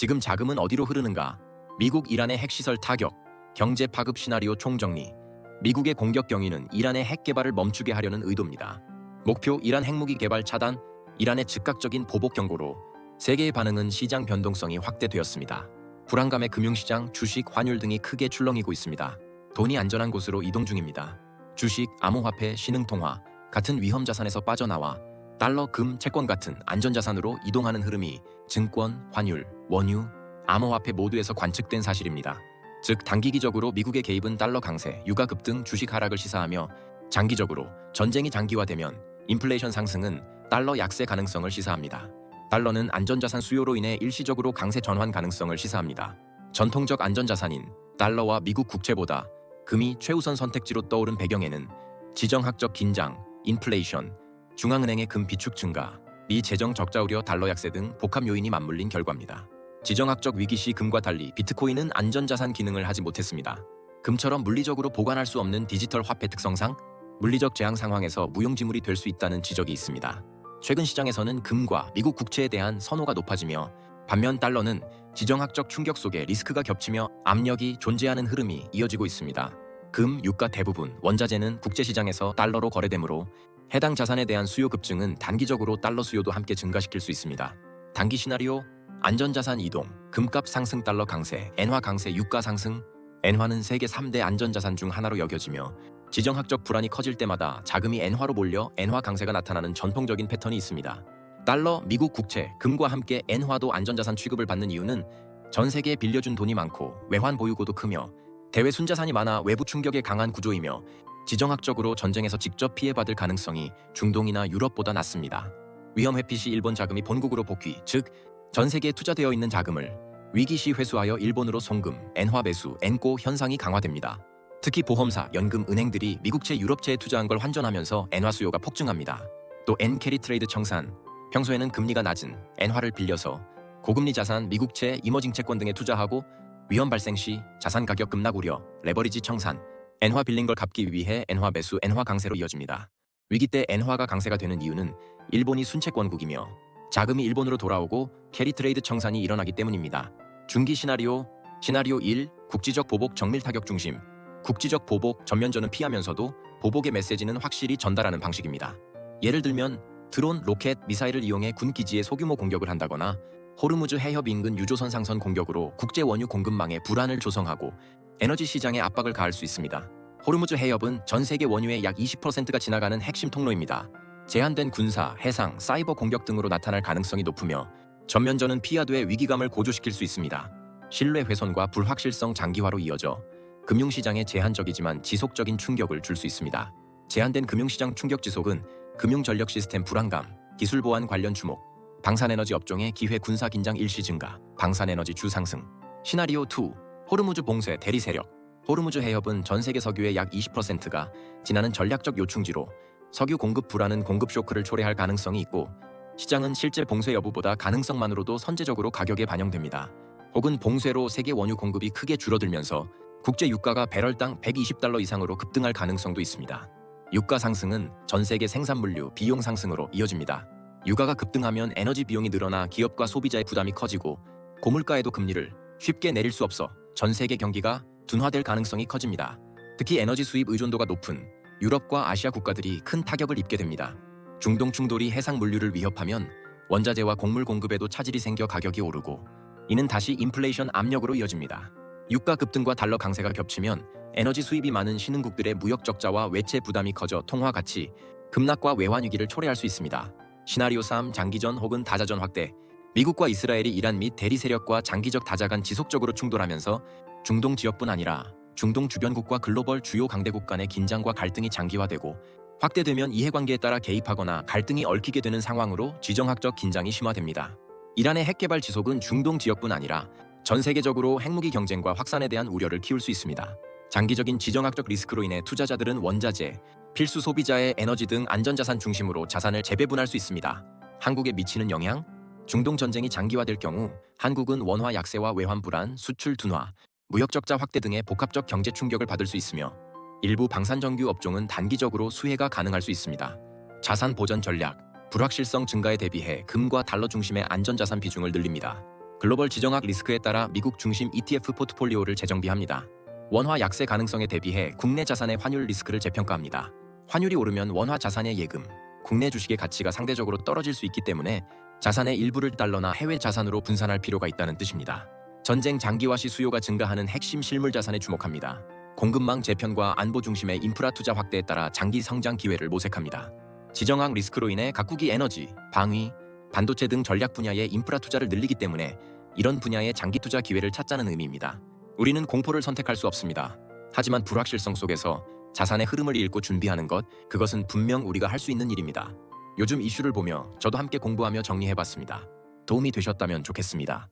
지금 자금은 어디로 흐르는가? 미국 이란의 핵시설 타격, 경제 파급 시나리오 총정리. 미국의 공격 경위는 이란의 핵 개발을 멈추게 하려는 의도입니다. 목표 이란 핵무기 개발 차단, 이란의 즉각적인 보복 경고로 세계의 반응은 시장 변동성이 확대되었습니다. 불안감의 금융시장, 주식, 환율 등이 크게 출렁이고 있습니다. 돈이 안전한 곳으로 이동 중입니다. 주식, 암호화폐, 신흥통화 같은 위험 자산에서 빠져나와 달러, 금, 채권 같은 안전자산으로 이동하는 흐름이 증권, 환율, 원유, 암호화폐 모두에서 관측된 사실입니다. 즉 단기기적으로 미국의 개입은 달러 강세, 유가 급등, 주식 하락을 시사하며 장기적으로 전쟁이 장기화되면 인플레이션 상승은 달러 약세 가능성을 시사합니다. 달러는 안전자산 수요로 인해 일시적으로 강세 전환 가능성을 시사합니다. 전통적 안전자산인 달러와 미국 국채보다 금이 최우선 선택지로 떠오른 배경에는 지정학적 긴장, 인플레이션, 중앙은행의 금 비축 증가, 미 재정 적자 우려 달러 약세 등 복합 요인이 맞물린 결과입니다. 지정학적 위기 시 금과 달리 비트코인은 안전자산 기능을 하지 못했습니다. 금처럼 물리적으로 보관할 수 없는 디지털 화폐 특성상 물리적 재앙 상황에서 무용지물이 될 수 있다는 지적이 있습니다. 최근 시장에서는 금과 미국 국채에 대한 선호가 높아지며 반면 달러는 지정학적 충격 속에 리스크가 겹치며 압력이 존재하는 흐름이 이어지고 있습니다. 금, 유가 대부분, 원자재는 국제시장에서 달러로 거래되므로 해당 자산에 대한 수요 급증은 단기적으로 달러 수요도 함께 증가시킬 수 있습니다. 단기 시나리오 안전자산 이동, 금값 상승 달러 강세, 엔화 강세 유가 상승 엔화는 세계 3대 안전자산 중 하나로 여겨지며 지정학적 불안이 커질 때마다 자금이 엔화로 몰려 엔화 강세가 나타나는 전통적인 패턴이 있습니다. 달러, 미국 국채, 금과 함께 엔화도 안전자산 취급을 받는 이유는 전 세계에 빌려준 돈이 많고 외환 보유고도 크며 대외 순자산이 많아 외부 충격에 강한 구조이며 지정학적으로 전쟁에서 직접 피해받을 가능성이 중동이나 유럽보다 낮습니다. 위험 회피 시 일본 자금이 본국으로 복귀, 즉 전 세계에 투자되어 있는 자금을 위기 시 회수하여 일본으로 송금, 엔화 매수, 엔고 현상이 강화됩니다. 특히 보험사, 연금, 은행들이 미국채, 유럽채에 투자한 걸 환전하면서 엔화 수요가 폭증합니다. 또 엔캐리 트레이드 청산, 평소에는 금리가 낮은 엔화를 빌려서 고금리 자산, 미국채, 이머징 채권 등에 투자하고 위험 발생 시 자산 가격 급락 우려, 레버리지 청산, 엔화 빌린 걸 갚기 위해 엔화 매수, 엔화 강세로 이어집니다. 위기 때 엔화가 강세가 되는 이유는 일본이 순채권국이며 자금이 일본으로 돌아오고 캐리 트레이드 청산이 일어나기 때문입니다. 중기 시나리오 시나리오 1 국지적 보복 정밀 타격 중심 국지적 보복 전면전은 피하면서도 보복의 메시지는 확실히 전달하는 방식입니다. 예를 들면 드론, 로켓, 미사일을 이용해 군 기지에 소규모 공격을 한다거나 호르무즈 해협 인근 유조선 상선 공격으로 국제 원유 공급망에 불안을 조성하고 에너지 시장에 압박을 가할 수 있습니다. 호르무즈 해협은 전 세계 원유의 약 20%가 지나가는 핵심 통로입니다. 제한된 군사, 해상, 사이버 공격 등으로 나타날 가능성이 높으며 전면전은 피하되 위기감을 고조시킬 수 있습니다. 신뢰 훼손과 불확실성 장기화로 이어져 금융시장에 제한적이지만 지속적인 충격을 줄 수 있습니다. 제한된 금융시장 충격 지속은 금융전력 시스템 불안감, 기술 보안 관련 주목, 방산에너지 업종의 기회 군사 긴장 일시 증가, 방산에너지 주 상승. 시나리오 2. 호르무즈 봉쇄 대리 세력. 호르무즈 해협은 전 세계 석유의 약 20%가 지나는 전략적 요충지로 석유 공급 불안은 공급 쇼크를 초래할 가능성이 있고 시장은 실제 봉쇄 여부보다 가능성만으로도 선제적으로 가격에 반영됩니다. 혹은 봉쇄로 세계 원유 공급이 크게 줄어들면서 국제 유가가 배럴당 120달러 이상으로 급등할 가능성도 있습니다. 유가 상승은 전 세계 생산물류 비용 상승으로 이어집니다. 유가가 급등하면 에너지 비용이 늘어나 기업과 소비자의 부담이 커지고 고물가에도 금리를 쉽게 내릴 수 없어 전 세계 경기가 둔화될 가능성이 커집니다. 특히 에너지 수입 의존도가 높은 유럽과 아시아 국가들이 큰 타격을 입게 됩니다. 중동 충돌이 해상 물류를 위협하면 원자재와 곡물 공급에도 차질이 생겨 가격이 오르고 이는 다시 인플레이션 압력으로 이어집니다. 유가 급등과 달러 강세가 겹치면 에너지 수입이 많은 신흥국들의 무역 적자와 외채 부담이 커져 통화 가치, 급락과 외환 위기를 초래할 수 있습니다. 시나리오 3 장기전 혹은 다자전 확대 미국과 이스라엘이 이란 및 대리 세력과 장기적 다자 간 지속적으로 충돌하면서 중동 지역뿐 아니라 중동 주변국과 글로벌 주요 강대국 간의 긴장과 갈등이 장기화되고 확대되면 이해관계에 따라 개입하거나 갈등이 얽히게 되는 상황으로 지정학적 긴장이 심화됩니다. 이란의 핵 개발 지속은 중동 지역뿐 아니라 전 세계적으로 핵무기 경쟁과 확산에 대한 우려를 키울 수 있습니다. 장기적인 지정학적 리스크로 인해 투자자들은 원자재, 필수 소비자의 에너지 등 안전자산 중심으로 자산을 재배분할 수 있습니다. 한국에 미치는 영향? 중동 전쟁이 장기화될 경우 한국은 원화 약세와 외환 불안, 수출 둔화, 무역 적자 확대 등의 복합적 경제 충격을 받을 수 있으며 일부 방산정규 업종은 단기적으로 수혜가 가능할 수 있습니다. 자산 보전 전략, 불확실성 증가에 대비해 금과 달러 중심의 안전자산 비중을 늘립니다. 글로벌 지정학 리스크에 따라 미국 중심 ETF 포트폴리오를 재정비합니다. 원화 약세 가능성에 대비해 국내 자산의 환율 리스크를 재평가합니다. 환율이 오르면 원화 자산의 예금, 국내 주식의 가치가 상대적으로 떨어질 수 있기 때문에 자산의 일부를 달러나 해외 자산으로 분산할 필요가 있다는 뜻입니다. 전쟁 장기화 시 수요가 증가하는 핵심 실물 자산에 주목합니다. 공급망 재편과 안보 중심의 인프라 투자 확대에 따라 장기 성장 기회를 모색합니다. 지정학 리스크로 인해 각국이 에너지, 방위, 반도체 등 전략 분야의 인프라 투자를 늘리기 때문에 이런 분야의 장기 투자 기회를 찾자는 의미입니다. 우리는 공포를 선택할 수 없습니다. 하지만 불확실성 속에서 자산의 흐름을 읽고 준비하는 것, 그것은 분명 우리가 할 수 있는 일입니다. 요즘 이슈를 보며 저도 함께 공부하며 정리해봤습니다. 도움이 되셨다면 좋겠습니다.